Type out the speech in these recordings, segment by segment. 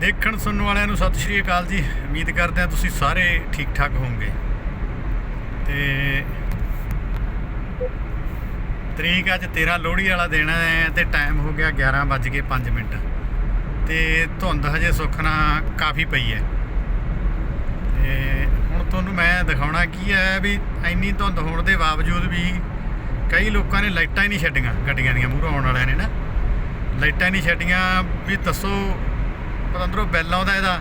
ਦੇਖਣ ਸੁਣਨ ਵਾਲਿਆਂ ਨੂੰ ਸਤਿ ਸ਼੍ਰੀ ਅਕਾਲ ਜੀ। ਉਮੀਦ ਕਰਦੇ ਹਾਂ ਤੁਸੀਂ ਸਾਰੇ ਠੀਕ ਠਾਕ ਹੋਵੋਗੇ। ਤੇ ਤਰੀਕ ਅੱਜ 13 ਲੋਹੜੀ ਵਾਲਾ ਦਿਨ ਹੈ ਤੇ ਟਾਈਮ ਹੋ ਗਿਆ 11:05 ਮਿੰਟ। ਤੇ ਧੁੰਦ ਹਜੇ ਸੁੱਖਣਾ ਕਾਫੀ ਪਈ ਹੈ। ਤੇ ਹੁਣ ਤੁਹਾਨੂੰ ਮੈਂ ਦਿਖਾਉਣਾ ਕੀ ਹੈ ਵੀ ਇੰਨੀ ਧੁੰਦ ਹੋਣ ਦੇ ਬਾਵਜੂਦ ਵੀ ਕਈ ਲੋਕਾਂ ਨੇ ਲਾਈਟਾਂ ਹੀ ਨਹੀਂ ਛੱਡੀਆਂ ਗੱਡੀਆਂ ਦੀਆਂ, ਮੂਹਰੋਂ ਆਉਣ ਵਾਲਿਆਂ ਨੇ ਨਾ। ਲਾਈਟਾਂ ਨਹੀਂ ਛੱਡੀਆਂ, ਵੀ ਦੱਸੋ ਪਤੰਦਰੋਂ ਬੈਲ ਆਉਂਦਾ ਇਹਦਾ।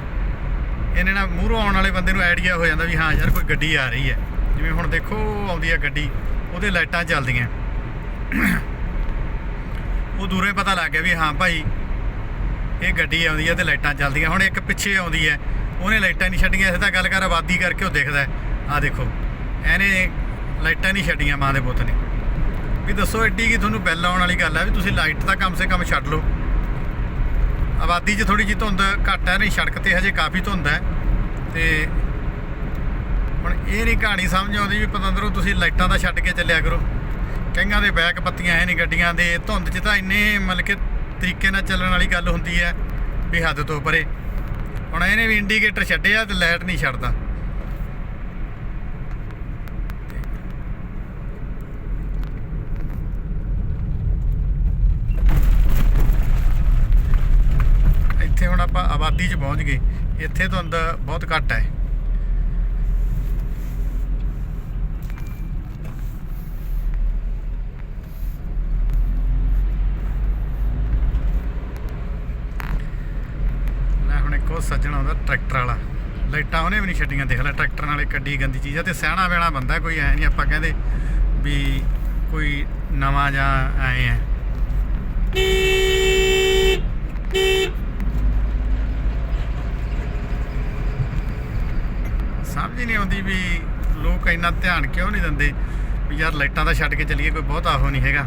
ਇਹਨੇ ਨਾ ਮੂਹਰੋਂ ਆਉਣ ਵਾਲੇ ਬੰਦੇ ਨੂੰ ਆਈਡੀਆ ਹੋ ਜਾਂਦਾ ਵੀ ਹਾਂ ਯਾਰ ਕੋਈ ਗੱਡੀ ਆ ਰਹੀ ਹੈ। ਜਿਵੇਂ ਹੁਣ ਦੇਖੋ ਉਹ ਆਉਂਦੀ ਹੈ ਗੱਡੀ, ਉਹਦੇ ਲਾਈਟਾਂ ਚੱਲਦੀਆਂ। ਉਹ ਦੂਰੇ ਪਤਾ ਲੱਗ ਗਿਆ ਵੀ ਹਾਂ ਭਾਈ, ਇਹ ਗੱਡੀ ਆਉਂਦੀ ਹੈ ਤੇ ਲਾਈਟਾਂ ਚੱਲਦੀਆਂ। ਹੁਣ ਇੱਕ ਪਿੱਛੇ ਆਉਂਦੀ ਹੈ, ਉਹਨੇ ਲਾਈਟਾਂ ਨਹੀਂ ਛੱਡੀਆਂ ਇਸੇ ਤਾਂ ਗੱਲ ਕਰ ਆਬਾਦੀ ਕਰਕੇ ਉਹ ਦੇਖਦਾ ਆ ਦੇਖੋ, ਇਹਨੇ ਲਾਈਟਾਂ ਨਹੀਂ ਛੱਡੀਆਂ ਮਾਂ ਦੇ ਪੁੱਤ ਨੇ। ਵੀ ਦੱਸੋ ਐਡੀ ਕੀ ਤੁਹਾਨੂੰ ਬਿੱਲ ਆਉਣ ਵਾਲੀ ਗੱਲ ਹੈ ਵੀ ਤੁਸੀਂ ਲਾਈਟ ਦਾ ਕਮ ਸੇ ਕਮ ਛੱਡ ਲਓ। ਆਬਾਦੀ 'ਚ ਥੋੜੀ ਜਿਹੀ ਧੁੰਦ ਘੱਟ ਹੈ, ਨਹੀਂ ਸੜਕ ਤੇ ਹਜੇ ਕਾਫੀ ਧੁੰਦ ਹੈ। ਤੇ ਹੁਣ ਇਹ ਨਹੀਂ ਕਹਾਣੀ ਸਮਝ ਆਉਂਦੀ ਵੀ ਪਤੰਦਰੋਂ ਤੁਸੀਂ ਲਾਈਟਾਂ ਦਾ ਛੱਡ ਕੇ ਚੱਲਿਆ ਕਰੋ। ਕਈਆਂ ਦੇ ਬੈਕ ਪੱਤੀਆਂ ਹੈ ਨਹੀਂ ਗੱਡੀਆਂ ਦੇ, ਧੁੰਦ 'ਚ ਤਾਂ ਇੰਨੇ ਮਤਲਬ ਕਿ ਤਰੀਕੇ ਨਾਲ ਚੱਲਣ ਵਾਲੀ ਗੱਲ ਹੁੰਦੀ ਹੈ ਵੀ ਹੱਦ ਤੋਂ ਪਰੇ। ਹੁਣ ਇਹਨੇ ਵੀ ਇੰਡੀਕੇਟਰ ਛੱਡਿਆ ਤੇ ਲਾਈਟ ਨਹੀਂ ਛੱਡਦਾ ਇੱਥੇ ਹੁਣ ਆਪਾਂ ਆਬਾਦੀ 'ਚ ਪਹੁੰਚ ਗਏ, ਇੱਥੇ ਧੁੰਦ ਬਹੁਤ ਘੱਟ ਹੈ। ਲੈ ਹੁਣ ਇੱਕ ਉਹ ਸੱਜਣ ਆਉਂਦਾ, ਟਰੈਕਟਰ ਵਾਲਾ। ਲਾਈਟਾਂ ਉਹਨੇ ਵੀ ਨਹੀਂ ਛੱਡੀਆਂ, ਦੇਖ ਲੈ ਟਰੈਕਟਰ ਨਾਲੇ ਕੱਡੀ ਗੰਦੀ ਚੀਜ਼ ਆ ਤੇ ਸਹਿਣਾ ਵੇਲਾ ਬੰਦਾ ਕੋਈ ਐ ਨਹੀਂ, ਆਪਾਂ ਕਹਿੰਦੇ ਵੀ ਕੋਈ ਨਵਾਂ ਜਾਂ ਆਏ ਆ ਸਮਝ ਹੀ ਨਹੀਂ ਆਉਂਦੀ ਵੀ ਲੋਕ ਇੰਨਾ ਧਿਆਨ ਕਿਉਂ ਨਹੀਂ ਦਿੰਦੇ ਵੀ ਯਾਰ ਲਾਈਟਾਂ ਦਾ ਛੱਡ ਕੇ ਚੱਲੀਏ, ਕੋਈ ਬਹੁਤ ਆਹੋ ਨਹੀਂ ਹੈਗਾ।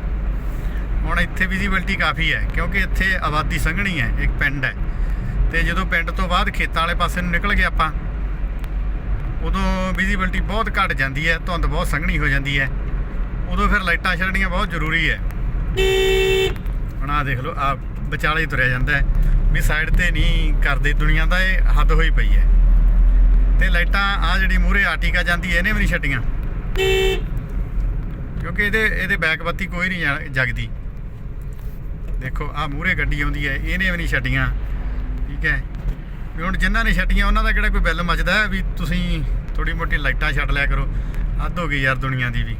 ਹੁਣ ਇੱਥੇ ਵਿਜ਼ਿਬਿਲਟੀ ਕਾਫੀ ਹੈ, ਕਿਉਂਕਿ ਇੱਥੇ ਆਬਾਦੀ ਸੰਘਣੀ ਹੈ, ਇੱਕ ਪਿੰਡ ਹੈ। ਤੇ ਜਦੋਂ ਪਿੰਡ ਤੋਂ ਬਾਅਦ ਖੇਤਾਂ ਵਾਲੇ ਪਾਸੇ ਨੂੰ ਨਿਕਲ ਗਏ ਆਪਾਂ, ਉਦੋਂ ਵਿਜ਼ਿਬਿਲਟੀ ਬਹੁਤ ਘਟ ਜਾਂਦੀ ਹੈ, ਧੁੰਦ ਬਹੁਤ ਸੰਘਣੀ ਹੋ ਜਾਂਦੀ ਹੈ। ਉਦੋਂ ਫਿਰ ਲਾਈਟਾਂ ਛੱਡਣੀਆਂ ਬਹੁਤ ਜ਼ਰੂਰੀ ਹੈ। ਹੁਣ ਆਹ ਦੇਖ ਲਓ ਆ ਵਿਚਾਲੇ ਹੀ ਤੁਰਿਆ ਜਾਂਦਾ ਹੈ। ਵੀ ਸਾਈਡ ਤੇ ਨਹੀਂ ਕਰਦੇ, ਦੁਨੀਆ ਦਾ ਇਹ ਹੱਦ ਹੋਈ ਪਈ ਹੈ। ਤੇ ਲਾਈਟਾਂ ਆ ਜਿਹੜੀ ਮੂਹਰੇ ਆਰਟੀਕਾ ਜਾਂਦੀ, ਇਹਨੇ ਵੀ ਨਹੀਂ ਛੱਡੀਆਂ। ਕਿਉਂਕਿ ਇਹਦੇ ਇਹਦੇ ਬੈਕ ਬੱਤੀ ਕੋਈ ਨਹੀਂ ਜਗਦੀ। ਦੇਖੋ ਆ ਮੂਹਰੇ ਗੱਡੀ ਆਉਂਦੀ ਹੈ, ਇਹਨੇ ਵੀ ਨਹੀਂ ਛੱਡੀਆਂ। ਠੀਕ ਹੈ? ਵੀ ਹੁਣ ਜਿਨ੍ਹਾਂ ਨੇ ਛੱਡੀਆਂ, ਉਹਨਾਂ ਦਾ ਕਿਹੜਾ ਕੋਈ ਬਿੱਲ ਮੱਚਦਾ ਹੈ? ਵੀ ਤੁਸੀਂ ਥੋੜੀ ਮੋਟੀ ਲਾਈਟਾਂ ਛੱਡ ਲਿਆ ਕਰੋ। ਅੱਧ ਹੋ ਗਈ ਯਾਰ ਦੁਨੀਆ ਦੀ ਵੀ।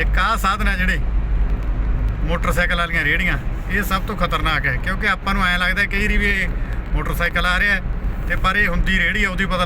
ਇੱਕ ਆਹ ਸਾਧਨ ਹੈ ਜਿਹੜੇ ਮੋਟਰਸਾਈਕਲ ਵਾਲੀਆਂ ਰੇੜੀਆਂ ਇਹ ਸਭ ਤੋਂ ਖਤਰਨਾਕ ਹੈ, ਕਿਉਂਕਿ ਆਪਾਂ ਨੂੰ ਐਂ ਲੱਗਦਾ ਕਈ ਵਾਰੀ ਵੀ ਇਹ ਮੋਟਰਸਾਈਕਲ ਆ ਰਿਹਾ ਹੈ ਤੇ ਪਰ ਇਹ ਹੁੰਦੀ ਰੇੜੀ ਆ, ਉਹਦੀ ਪਤਾ